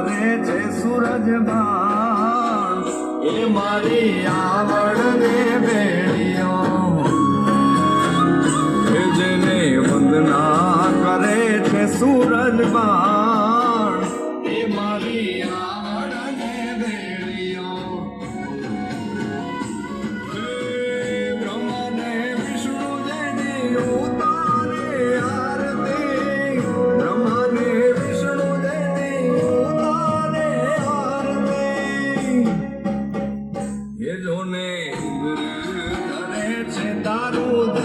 મારે છે સૂરજ બાણ એ મારી આવડ ને બેડીઓ. જેને વંદના કરે છે સૂરજ બાણ એ મારી આવડ ને બેડીઓ. બ્રહ્મને વિષ્ણુ જેની એ જોને ધરે છે તારું